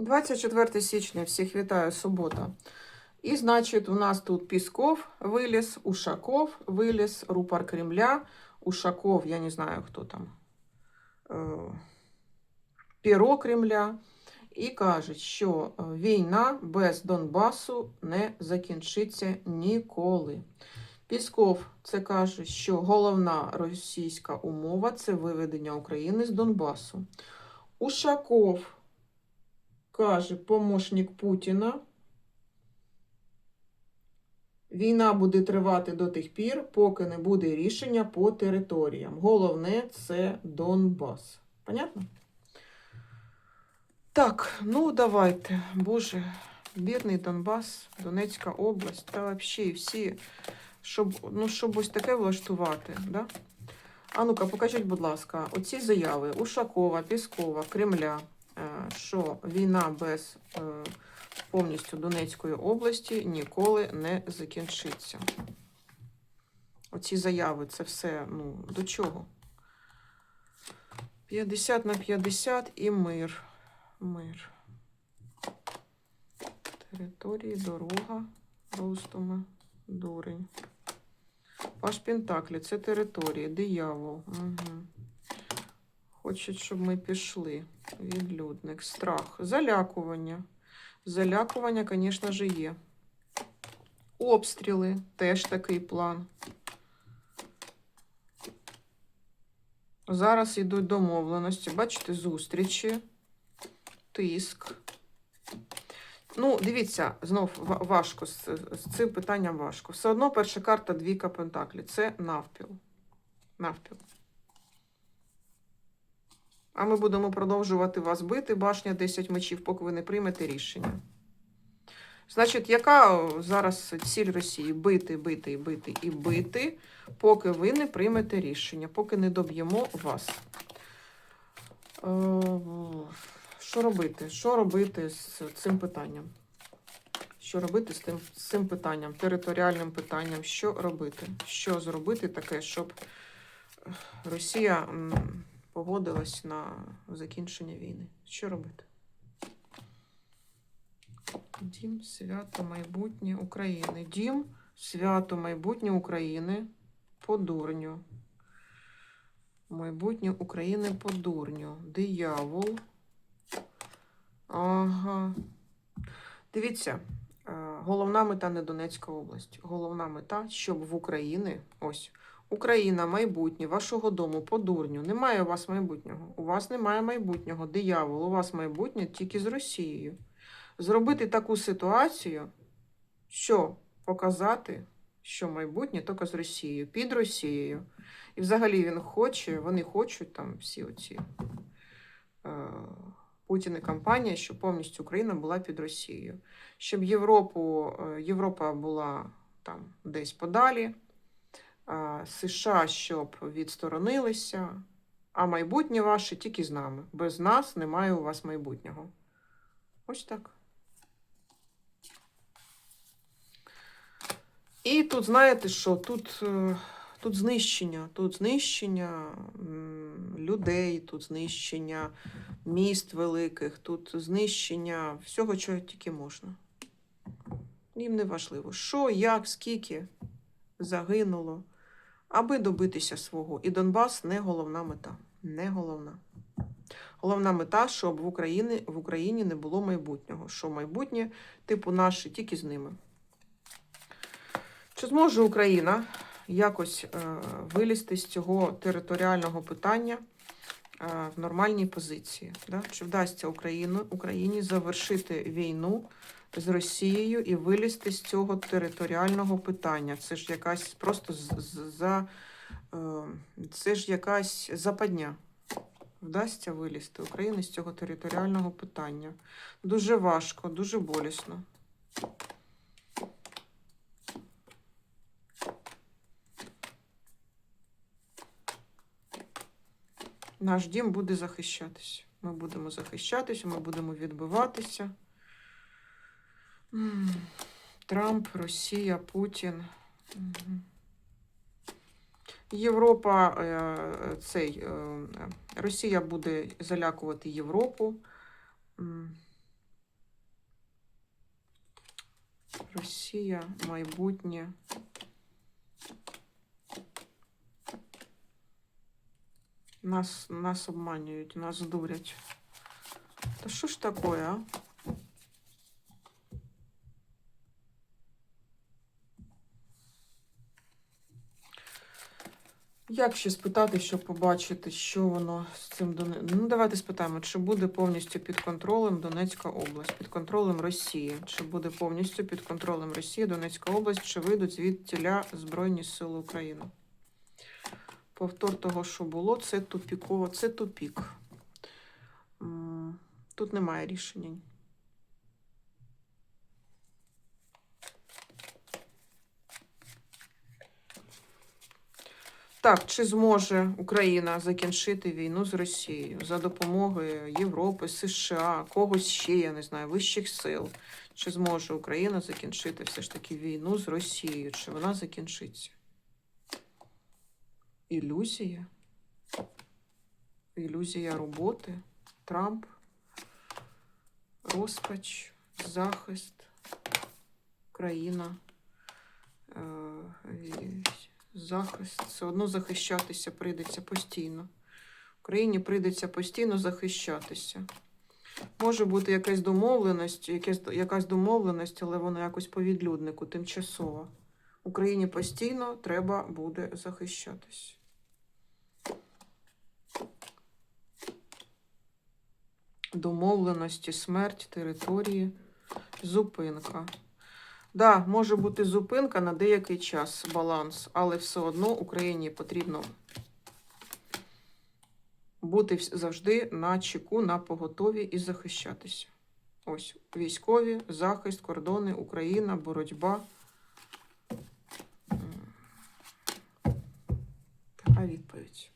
24 січня, всіх вітаю, субота. І, значить, у нас тут Пісков виліз, Ушаков виліз, рупор Кремля, Ушаков, я не знаю, хто там, е, Піро Кремля. І кажуть, що е, війна без Донбасу не закінчиться ніколи. Пісков це каже, що головна російська умова це виведення України з Донбасу. Ушаков каже помощник Путіна. Війна буде тривати до тих пір, поки не буде рішення по територіям. Головне це Донбас. Понятно? Так, ну давайте. Боже, бідний Донбас, Донецька область, та взагалі всі, щоб, ну, щоб ось таке влаштувати. Да? А ну-ка, покажіть, будь ласка, оці заяви Ушакова, Піскова, Кремля, що війна без е, повністю Донецької області ніколи не закінчиться. Оці заяви, це все, ну, до чого? 50 на 50 і мир. Мир. Території, дорога, Ростума, дурень. Паш Пентаклі, це території, диявол. Угу. Хочуть, щоб ми пішли. Відлюдник, страх, залякування. Залякування, звісно ж, є. Обстріли теж такий план. Зараз йдуть домовленості. Бачите, зустрічі, тиск. Ну, дивіться, знов важко з, цим питанням важко. Все одно перша карта двійка пентаклі. Це навпіл. Навпіл. А ми будемо продовжувати вас бити, башня 10 мечів, поки ви не приймете рішення. Значить, яка зараз ціль Росії? Бити, бити, бити і бити, поки ви не приймете рішення, поки не доб'ємо вас. Е, Що робити? Що робити з цим питанням? Що робити з тим, з цим питанням, територіальним питанням? Що робити? Що зробити таке, щоб Росія м, погодилась на закінчення війни? Що робити? Дім, свято, майбутнє України. Дім, свято, майбутнє України по дурню. Майбутнє України по дурню. Диявол. Ага. Дивіться, е, головна мета не Донецька область. Головна мета, щоб в Україні, ось, Україна, майбутнє, вашого дому по дурню. Немає у вас майбутнього. У вас немає майбутнього. Диявол, у вас майбутнє тільки з Росією. Зробити таку ситуацію, що показати, що майбутнє тільки з Росією, під Росією. І взагалі він хоче, вони хочуть там всі оці. Е, Путін і компанія, щоб повністю Україна була під Росією, щоб Європу, е, Європа була там десь подалі, США щоб відсторонилися, а майбутнє ваше тільки з нами. Без нас немає у вас майбутнього. Ось так. І тут, знаєте що, тут, е, тут знищення, тут знищення людей, тут знищення міст великих, тут знищення всього, чого тільки можна. Їм не важливо, що, як, скільки загинуло, аби добитися свого. І Донбас не головна мета. Не головна. Головна мета, щоб в Україні, в Україні не було майбутнього. Що майбутнє, типу, наше, тільки з ними. Чи зможе Україна якось е, вилізти з цього територіального питання е, в нормальній позиції? Да? Чи вдасться Україну, Україні завершити війну з Росією і вилізти з цього територіального питання? Це ж якась просто за е, це ж якась западня. Вдасться вилізти Україні з цього територіального питання. Дуже важко, дуже болісно. Наш дім буде захищатися. Ми будемо захищатися, ми будемо відбиватися. Трамп, Росія, Путін. Європа, е, цей, е, Росія буде залякувати Європу. Росія, майбутнє. Нас нас обманюють, нас дурять. Та що ж такое, а? Як ще спитати, щоб побачити, що воно з цим Доне... Ну, давайте спитаємо, чи буде повністю під контролем Донецька область, під контролем Росії, чи буде повністю під контролем Росії Донецька область, чи вийдуть звідтіля Збройні Сили України. Повтор того, що було, це тупіково, це тупік. Тут немає рішення. Так, чи зможе Україна закінчити війну з Росією за допомогою Європи, США, когось ще, я не знаю, вищих сил? Чи зможе Україна закінчити все ж таки війну з Росією? Чи вона закінчиться? Ілюзія? Ілюзія роботи? Трамп? Розпач? Захист? Країна? Е, захист. Все одно захищатися прийдеться постійно. Україні прийдеться постійно захищатися. Може бути якась домовленість, якась, якась домовленість, але вона якось по відлюднику, тимчасова. Україні постійно треба буде захищатись. Домовленості, смерть, території, зупинка. Да, може бути зупинка на деякий час, баланс, але все одно Україні потрібно бути завжди на чеку, на поготові і захищатися. Ось військові, захист, кордони, Україна, боротьба. Така відповідь.